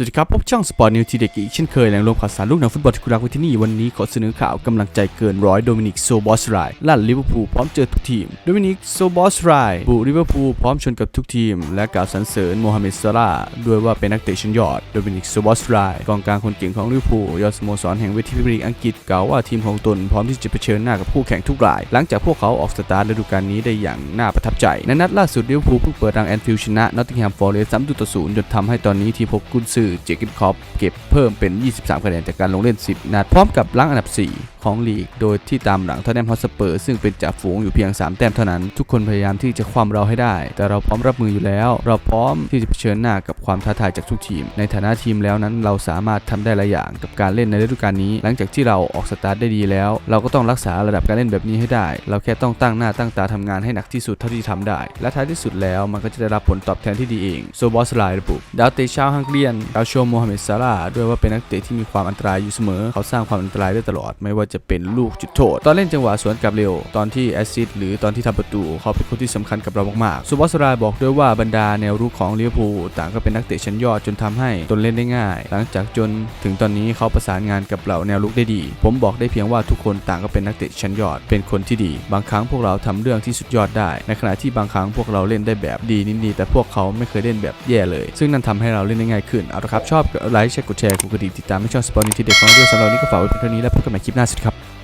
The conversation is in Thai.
สวัสดีครับ พบช่องสปอร์ตนิวทีเด็กอีกเช่นเคยแหล่งรวมข่าวสารลูกหนังฟุตบอลที่คุณรักไว้ที่นี่ วันนี้ขอเสนอข่าวกำลังใจเกินร้อยโดมินิกโซบอสไรลั่นลิเวอร์พูลพร้อมเจอทุกทีม โดมินิกโซบอสไรบุลิเวอร์พูลพร้อมชนกับทุกทีม และกล่าวสรรเสริญโมฮัมเหม็ดซาลาด้วยว่าเป็นนักเตะชั้นยอด โดมินิกโซบอสไรกองกลางคนเก่งของลิเวอร์พูลยอดสโมสรแห่งเวทีพรีเมียร์ลีกอังกฤษกล่าวว่าทีมของตนพร้อมที่จะเผชิญหน้ากับคู่แข่งทุกราย หลังจากพวกเขาออกสตาร์ทฤดูกาลนี้ได้อย่างน่าประทับใจในนัดล่าสุดลิเวอร์พูลเพิ่งเปิดรังแอนฟิลด์ชนะนอตติงแฮมฟอร์เรสต์3ต่อ0จนทำให้ตอนนี้ทีมพกกุนซือเจเกนคอปเก็บเพิ่มเป็น 23 คะแนนจากการลงเล่น 10 นัดพร้อมกับล้างอันดับ 4 ของลีก โดยที่ตามหลังทอตแนมฮอตสเปอร์ซึ่งเป็นจ่าฝูงอยู่เพียง 3 แต้มเท่านั้น ทุกคนพยายามที่จะคว่ำเราให้ได้ แต่เราพร้อมรับมืออยู่แล้ว เราพร้อมที่จะเผชิญหน้ากับความท้าทายจากทุกทีม ในฐานะทีมแล้วนั้นเราสามารถทำได้หลายอย่างกับการเล่นในฤดูกาลนี้ หลังจากที่เราออกสตาร์ทได้ดีแล้ว เราก็ต้องรักษาระดับการเล่นแบบนี้ให้ได้ เราแค่ต้องตั้งหน้าตั้งตาทำงานให้หนักที่สุดเท่าที่ทำได้ และท้ายที่สุดแล้วมันก็จะได้รับผลตอบแทนที่ดีเองโซบอสไลระบุดาวเตชาวฮังการียนกาโชโมฮัมเหม็ดซาลาด้วยว่าเป็นนักเตะที่มีความอันตรายอยู่เสมอ เขาสร้างความอันตรายได้ตลอด ไม่ว่าจะเป็นลูกจุดโทษ ตอนเล่นจังหวะสวนกลับเร็ว ตอนที่แอสซิสต์หรือตอนที่ทำประตู เขาเป็นคนที่สำคัญกับเรามากๆโซบอสไลบอกด้วยว่าบรรดาแนวรุกของลิเวอร์พูลต่างก็เป็นนักเตะชั้นยอดจนทำให้ตนเล่นได้ง่าย หลังจากจนถึงตอนนี้เขาประสานงานกับเหล่าแนวรุกได้ดี ผมบอกได้เพียงว่าทุกคนต่างก็เป็นนักเตะชั้นยอด เป็นคนที่ดี บางครั้งพวกเราทำเรื่องที่สุดยอดได้ ในขณะที่บางครั้งพวกเราเล่นได้แบบดีนิดๆแต่พวกเขาไม่เคยเล่นแบบแย่เลย ซึ่งนั่นทำให้เราเล่นได้ง่ายขึ้นเอาละครับ ชอบกดไลค์แชร์กดแชร์กดกระดิ่งติดตามไม่ชอบสปอร์ตนิวทีเด็กของเราด้วยสำหรับวันนี้ก็ฝากไว้เพียงเท่านี้แล้วพบกันใหม่คลิปหน้าสวัสดีครับ